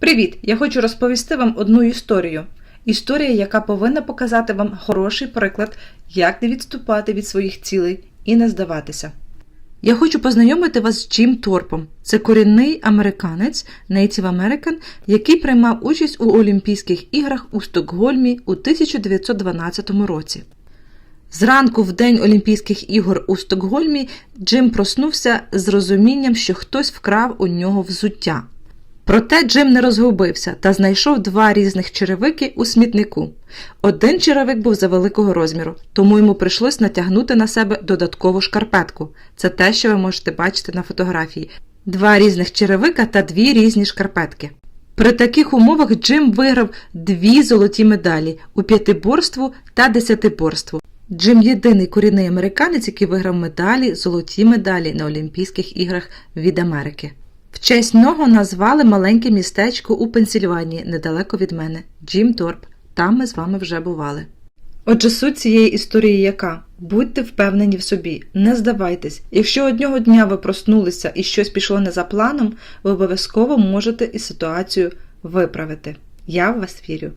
Привіт! Я хочу розповісти вам одну історію. Історія, яка повинна показати вам хороший приклад, як не відступати від своїх цілей і не здаватися. Я хочу познайомити вас з Джим Торпом. Це корінний американець, Native American, який приймав участь у Олімпійських іграх у Стокгольмі у 1912 році. Зранку в день Олімпійських ігор у Стокгольмі Джим проснувся з розумінням, що хтось вкрав у нього взуття. Проте Джим не розгубився та знайшов два різних черевики у смітнику. Один черевик був за великого розміру, тому йому прийшлось натягнути на себе додаткову шкарпетку. Це те, що ви можете бачити на фотографії. Два різних черевика та дві різні шкарпетки. При таких умовах Джим виграв дві золоті медалі у п'ятиборству та десятиборству. Джим єдиний корінний американець, який виграв медалі, золоті медалі на Олімпійських іграх від Америки. В честь нього назвали маленьке містечко у Пенсільванії, недалеко від мене Джим Торп. Там ми з вами вже бували. Отже, суть цієї історії яка? Будьте впевнені в собі, не здавайтесь. Якщо одного дня ви проснулися і щось пішло не за планом, ви обов'язково можете і ситуацію виправити. Я в вас вірю.